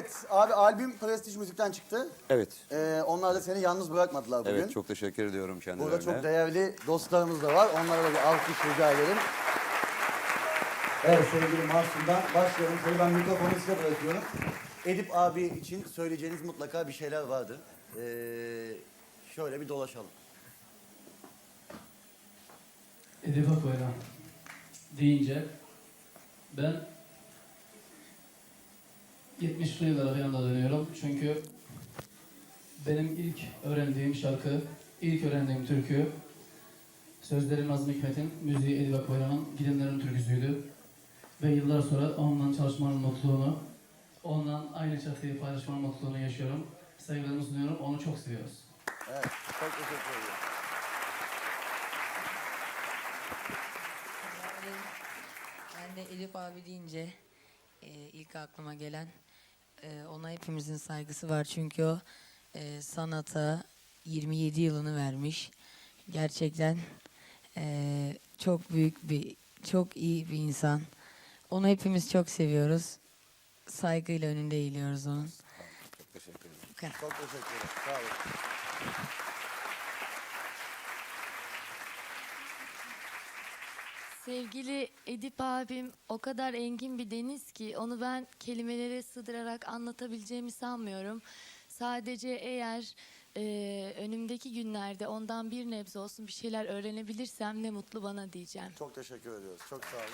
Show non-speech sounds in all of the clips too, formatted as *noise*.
Evet abi albüm Prestij Müzik'ten çıktı. Evet. Ee, onlar da seni yalnız bırakmadılar bugün. Evet çok teşekkür ediyorum kendilerine. Burada çok değerli dostlarımız da var. Onlara da bir alkış rica edelim. Evet sevgili Mahsun'dan başlayalım. Seni ben mikrofonu size bırakıyorum. Edip abi için söyleyeceğiniz mutlaka bir şeyler vardı. Ee, şöyle bir dolaşalım. Edip Akbayram deyince ben 70'li yıllara falan da dönüyorum. Çünkü benim ilk öğrendiğim şarkı, ilk öğrendiğim türkü sözleri Nazım Hikmet'in, müziği Edip Akbayram'ın Gidenlerin türküsüydü. Ve yıllar sonra onunla çalışmanın mutluluğunu, onunla aynı çatıyı paylaşmanın mutluluğunu yaşıyorum. Saygılarımı sunuyorum, onu çok seviyoruz. Evet, çok teşekkür ederim. Ben de Elif abi deyince e, ilk aklıma gelen e, ona hepimizin saygısı var çünkü o e, sanata 27 yılını vermiş. Gerçekten e, çok büyük bir, çok iyi bir insan. Onu hepimiz çok seviyoruz. Saygıyla önünde eğiliyoruz onun. Çok teşekkür ederim. Bu kadar. Çok teşekkür ederim. Sağ olun. Sevgili Edip abim o kadar engin bir deniz ki onu ben kelimelere sığdırarak anlatabileceğimi sanmıyorum. Sadece eğer e, önümdeki günlerde ondan bir nebze olsun bir şeyler öğrenebilirsem ne mutlu bana diyeceğim. Çok teşekkür ediyoruz. Çok sağ olun.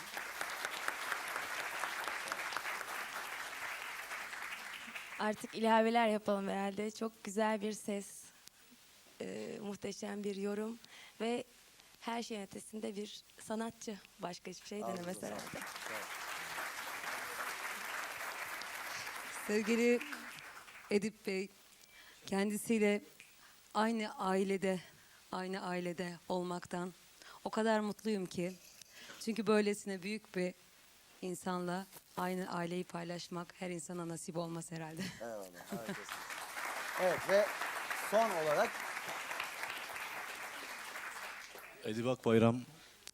Artık ilaveler yapalım herhalde. Çok güzel bir ses, e, muhteşem bir yorum ve her şeyin ötesinde bir sanatçı. Başka hiçbir şey denemez herhalde. Sevgili Edip Bey, kendisiyle aynı ailede, aynı ailede olmaktan o kadar mutluyum ki. Çünkü böylesine büyük bir insanla aynı aileyi paylaşmak her insana nasip olmaz herhalde. Eyvallah. Harikasınız. *laughs* Evet ve son olarak Edip Akbayram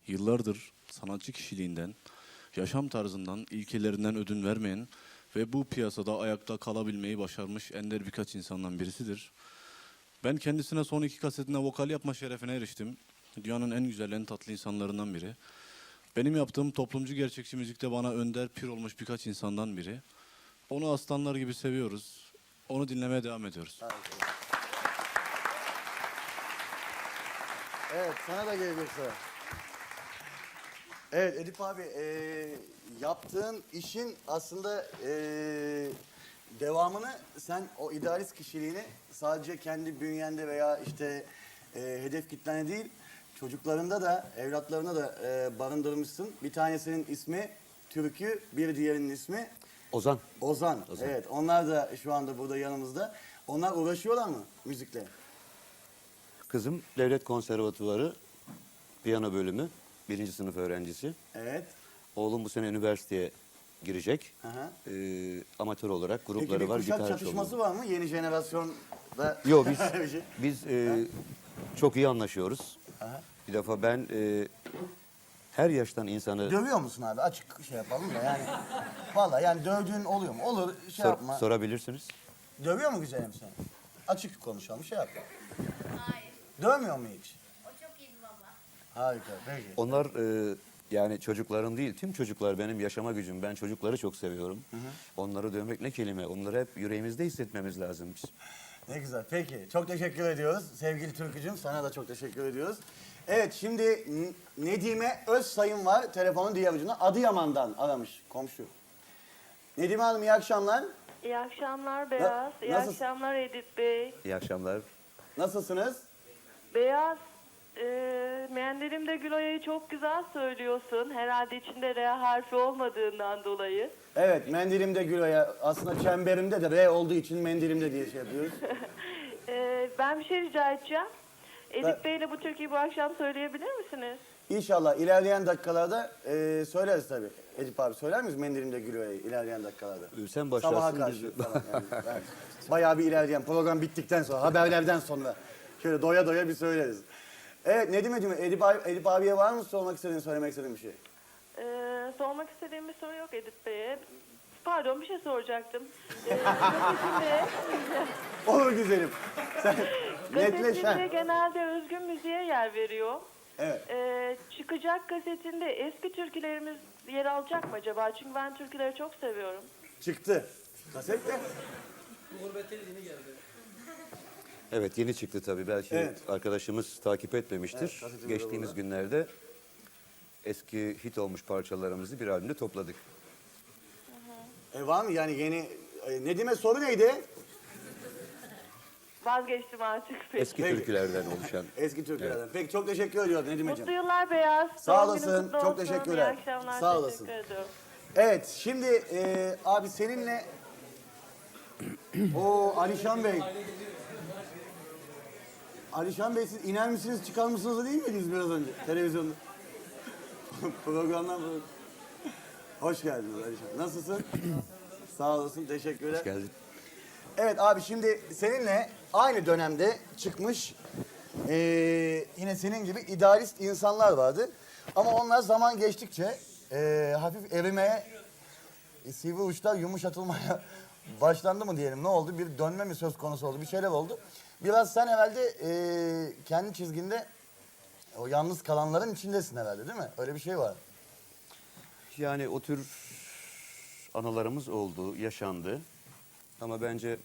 yıllardır sanatçı kişiliğinden, yaşam tarzından, ilkelerinden ödün vermeyen ve bu piyasada ayakta kalabilmeyi başarmış ender birkaç insandan birisidir. Ben kendisine son iki kasetine vokal yapma şerefine eriştim. Dünyanın en güzel, en tatlı insanlarından biri. Benim yaptığım toplumcu gerçekçi müzikte bana önder, pir olmuş birkaç insandan biri. Onu aslanlar gibi seviyoruz. Onu dinlemeye devam ediyoruz. Harika. Evet, sana da gelecek sıra. Evet Edip abi, e, yaptığın işin aslında e, devamını sen o idealist kişiliğini sadece kendi bünyende veya işte e, hedef kitlene değil, çocuklarında da, evlatlarına da e, barındırmışsın. Bir tanesinin ismi Türkü, bir diğerinin ismi Ozan. Ozan. Ozan. Evet, onlar da şu anda burada yanımızda. Onlar uğraşıyorlar mı müzikle? Kızım Devlet Konservatuvarı piyano bölümü. Birinci sınıf öğrencisi. Evet. Oğlum bu sene üniversiteye girecek. Hı. Ee, amatör olarak Peki grupları bir var. kuşak gitar çatışması var mı yeni jenerasyonda? Yok biz *laughs* Bir şey. biz e, çok iyi anlaşıyoruz. Aha. Bir defa ben e, her yaştan insanı Dövüyor musun abi? Açık şey yapalım da yani. Vallahi yani dövdüğün oluyor mu? Olur şey sor- yapma. sorabilirsiniz. Dövüyor mu güzelim seni? Açık konuşalım şey yapma. Dövmüyor mu hiç? O çok iyi baba. Harika peki. Onlar e, yani çocukların değil, tüm çocuklar benim yaşama gücüm. Ben çocukları çok seviyorum. Onları dövmek ne kelime. Onları hep yüreğimizde hissetmemiz lazım biz. Ne güzel. Peki. Çok teşekkür ediyoruz. Sevgili Türkücüm sana da çok teşekkür ediyoruz. Evet şimdi N- Nedime Özsayın var telefonun diğer ucunda. Adıyaman'dan aramış komşu. Nedime Hanım iyi akşamlar. İyi akşamlar Beyaz. İyi nasıl- akşamlar Edip Bey. İyi akşamlar. Nasılsınız? Beyaz, e, Mendelimde Güloya'yı çok güzel söylüyorsun. Herhalde içinde R harfi olmadığından dolayı. Evet mendilimde Gülo'ya aslında çemberimde de R olduğu için mendilimde diye şey yapıyoruz. *laughs* E, ben bir şey rica edeceğim. Edip Ben- Bey'le bu türküyü bu akşam söyleyebilir misiniz? İnşallah ilerleyen dakikalarda e, söyleriz tabii. Edip abi söyler miyiz mendilimde Gülo'ya ilerleyen dakikalarda? Ee, Sen başlarsın. Sabaha biz- karşı falan yani. *laughs* Yani Bayağı bir ilerleyen program bittikten sonra haberlerden sonra şöyle doya doya bir söyleriz. Evet Nedim Edip, Edip, abi, Edip abiye var mı sormak istediğin söylemek istediğin bir şey? E, sormak istediğim bir soru yok Edip Bey'e. pardon bir şey soracaktım. *laughs* Ee, Olur güzelim. Sen netleşen. genelde özgün müziğe yer veriyor. Evet. Ee, çıkacak gazetinde eski türkülerimiz yer alacak mı acaba? Çünkü ben türküleri çok seviyorum. Çıktı. Kasette. Evet yeni çıktı tabii. Belki Evet. arkadaşımız takip etmemiştir. Evet, Geçtiğimiz burada. günlerde eski hit olmuş parçalarımızı bir albümde topladık. E var mı yani yeni... E, Nedim'e soru neydi? Vazgeçtim artık. Peki. Eski Peki. türkülerden oluşan. *laughs* Eski Türklerden. Peki çok teşekkür ediyoruz Nedim'ciğim. Mutlu yıllar Beyaz. Sağ Doğum günün olasın, kutlu çok olsun. teşekkürler. İyi akşamlar. Sağ olasın. Teşekkür ediyorum. Evet şimdi e, abi seninle... *clears throat* o Alişan Bey. Alişan Bey siz iner misiniz çıkar mısınız da değil miydiniz biraz önce televizyonda? *laughs* Programdan sonra. Hoş geldiniz Alişan. Nasılsın? *clears throat* Sağ olasın teşekkürler. Hoş geldin. Evet abi şimdi seninle aynı dönemde çıkmış eee, yine senin gibi idealist insanlar vardı. Ama onlar zaman geçtikçe eee, hafif erimeye, sivri uçlar yumuşatılmaya *laughs* başlandı mı diyelim. Ne oldu? Bir dönme mi söz konusu oldu? Bir şeyler oldu. Biraz sen herhalde eee, kendi çizginde o yalnız kalanların içindesin herhalde değil mi? Öyle bir şey var. Yani o tür anılarımız oldu, yaşandı. Ama bence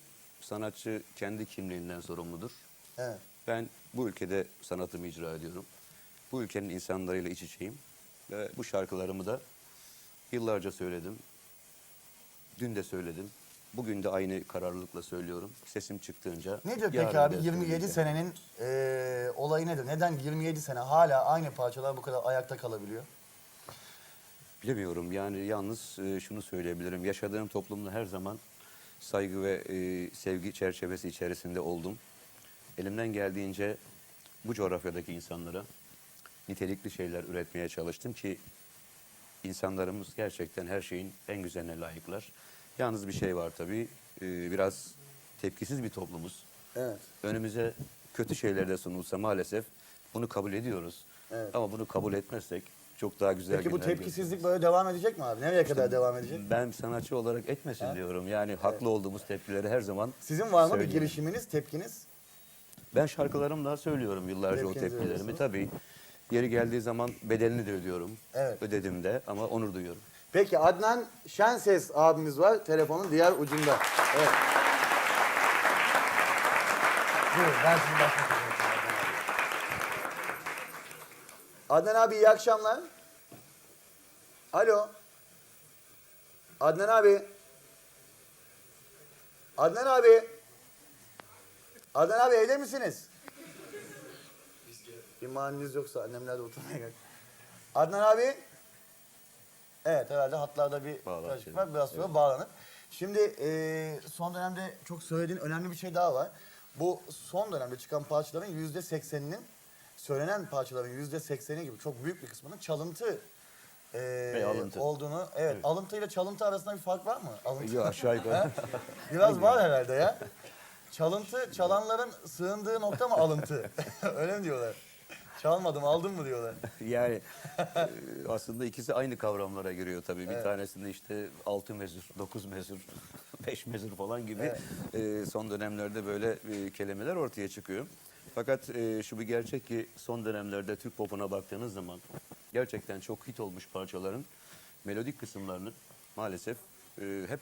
sanatçı kendi kimliğinden sorumludur. Evet. Ben bu ülkede sanatımı icra ediyorum. Bu ülkenin insanlarıyla iç içeyim. Ve bu şarkılarımı da yıllarca söyledim. Dün de söyledim. Bugün de aynı kararlılıkla söylüyorum. Sesim çıktığınca. Nedir yarın peki da abi 27 söyleyeceğim. senenin eee, olayı nedir? Neden 27 sene hala aynı parçalar bu kadar ayakta kalabiliyor? Bilemiyorum yani yalnız e, şunu söyleyebilirim. Yaşadığım toplumda her zaman saygı ve e, sevgi çerçevesi içerisinde oldum. Elimden geldiğince bu coğrafyadaki insanlara nitelikli şeyler üretmeye çalıştım ki insanlarımız gerçekten her şeyin en güzeline layıklar. Yalnız bir şey var tabii e, biraz tepkisiz bir toplumuz. Evet. Önümüze kötü şeyler de sunulsa maalesef bunu kabul ediyoruz. Evet. Ama bunu kabul etmezsek çok daha güzel Peki bu günler tepkisizlik böyle devam edecek mi abi? Nereye kadar devam edecek? ben sanatçı olarak etmesin diyorum. Yani haklı olduğumuz tepkileri her zaman Sizin var mı bir söylüyorum. girişiminiz, tepkiniz? Ben şarkılarımla söylüyorum yıllarca o Tepkinizi tepkilerimi. veriyorsunuz. Tabii yeri geldiği zaman bedelini de ödüyorum. Evet. Ödedim de ama onur duyuyorum. Peki Adnan Şenses abimiz var telefonun diğer ucunda. Evet. Buyurun ben başlatayım. Adnan abi iyi akşamlar. Alo. Adnan abi. Adnan abi. Adnan abi evde misiniz? Bir maniniz yoksa annemler de oturmaya gel. Adnan abi. Evet herhalde hatlarda bir Bağlar şimdi. var. Biraz sonra bağlanır. Şimdi e, son dönemde çok söylediğin önemli bir şey daha var. Bu son dönemde çıkan parçaların yüzde sekseninin söylenen parçaların yüzde sekseni gibi çok büyük bir kısmının çalıntı e, alıntı. olduğunu. Evet, alıntı ile çalıntı arasında bir fark var mı? Alıntı. Yok aşağı yukarı. Biraz var herhalde ya. Çalıntı, çalanların sığındığı nokta mı alıntı? *laughs* Öyle mi diyorlar? Çalmadım, aldım mı diyorlar. *laughs* yani e, aslında ikisi aynı kavramlara giriyor tabii. Bir tanesinde işte altı mezur, dokuz mezur, *laughs* beş mezur falan gibi e, son dönemlerde böyle e, kelimeler ortaya çıkıyor. Fakat e, şu bir gerçek ki son dönemlerde Türk popuna baktığınız zaman gerçekten çok hit olmuş parçaların melodik kısımlarını maalesef e, hep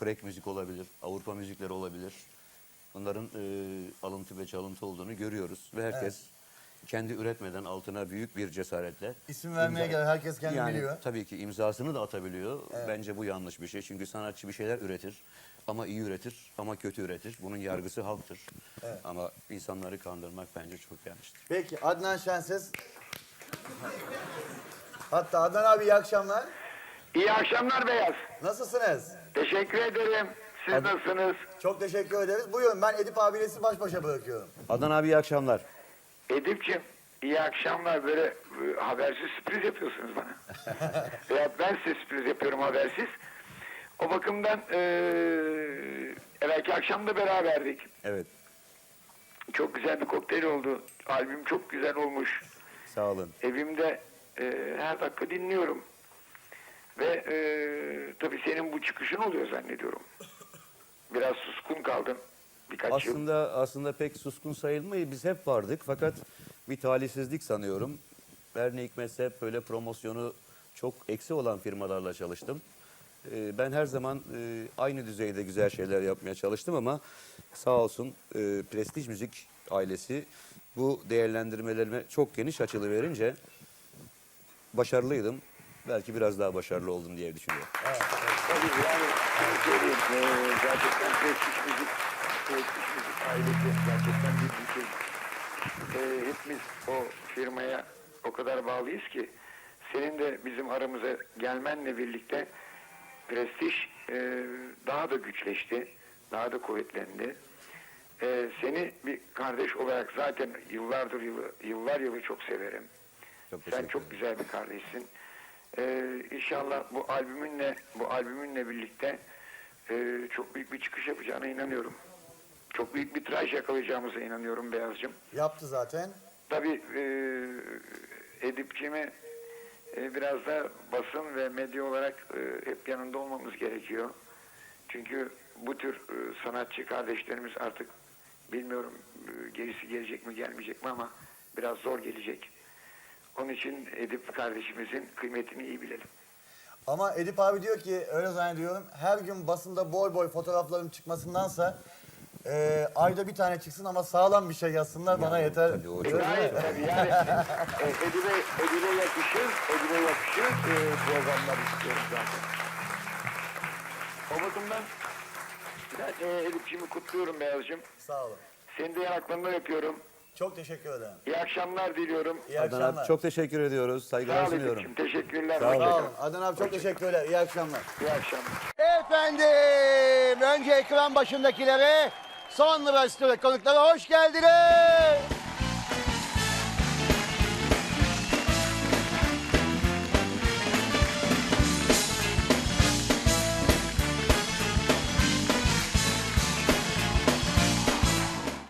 crack müzik olabilir, Avrupa müzikleri olabilir. Bunların e, alıntı ve çalıntı olduğunu görüyoruz ve herkes kendi üretmeden altına büyük bir cesaretle İsim vermeye imza- herkes kendi yani biliyor. tabii ki imzasını da atabiliyor. Bence bu yanlış bir şey. Çünkü sanatçı bir şeyler üretir. Ama iyi üretir ama kötü üretir. Bunun yargısı halktır. Ama insanları kandırmak bence çok yanlıştır. Peki Adnan Şenses. Hatta Adnan abi iyi akşamlar. İyi akşamlar Beyaz. Nasılsınız? Teşekkür ederim. Siz nasılsınız? Çok teşekkür ederiz. Buyurun ben Edip abiyle sizi baş başa bırakıyorum. Adnan abi iyi akşamlar. Edip'ciğim iyi akşamlar. Böyle e, habersiz sürpriz yapıyorsunuz bana. *laughs* Veya ben size sürpriz yapıyorum habersiz. O bakımdan e, evvelki akşam da beraberdik. Evet Çok güzel bir kokteyl oldu. Albüm çok güzel olmuş. sağ olun. Evimde e, her dakika dinliyorum. Ve e, tabii senin bu çıkışın oluyor zannediyorum. Biraz suskun kaldın birkaç yıl. Aslında aslında pek suskun sayılmayı biz hep vardık fakat bir talihsizlik sanıyorum. Her ne hikmetse hep böyle promosyonu çok eksi olan firmalarla çalıştım. Ee, Ben her zaman e, aynı düzeyde güzel şeyler yapmaya çalıştım ama sağ olsun e, Prestij Müzik ailesi bu değerlendirmelerime çok geniş açılı verince başarılıydım. Belki biraz daha başarılı oldum diye düşünüyorum. Tabii yani söyleyeyim. eee, gerçekten prestij müzik, prestij müzik ailesi gerçekten bir bütün. Eee, hepimiz o firmaya o kadar bağlıyız ki senin de bizim aramıza gelmenle birlikte prestij eee, daha da güçleşti, daha da kuvvetlendi. Eee, seni bir kardeş olarak zaten yıllardır yılı, yıllar yılı çok severim. Çok Sen çok güzel bir kardeşsin. Ee, inşallah bu albümünle bu albümünle birlikte e, çok büyük bir çıkış yapacağına inanıyorum. Çok büyük bir tıraş yakalayacağımıza inanıyorum Beyazcığım. Yaptı zaten. Tabii e, Edip'ciğime e, biraz da basın ve medya olarak e, hep yanında olmamız gerekiyor. Çünkü bu tür e, sanatçı kardeşlerimiz artık bilmiyorum e, gerisi gelecek mi gelmeyecek mi ama biraz zor gelecek. Onun için Edip kardeşimizin kıymetini iyi bilelim. Ama Edip abi diyor ki öyle zannediyorum her gün basında boy boy fotoğraflarım çıkmasındansa e, ayda bir tane çıksın ama sağlam bir şey yazsınlar bana yeter. tabii o çok-? Gayet tabii yani e, Edip'e, Edip'e yakışır, Edip'e yakışır e, programlar istiyorum zaten. O bakımdan ben e, Edip'ciğimi kutluyorum Beyazcığım. Sağ olun. Seni de yanaklarından öpüyorum. Çok teşekkür ederim. İyi akşamlar diliyorum. İyi Adnan akşamlar. abi çok teşekkür ediyoruz. Sağ Saygılar sunuyorum. Teşekkürler. Sağ olun. Hoşça Sağ olun. Adnan abi çok teşekkürler. İyi akşamlar. İyi akşamlar. Efendim önce ekran başındakilere sonra stüdyo konuklara hoş geldiniz.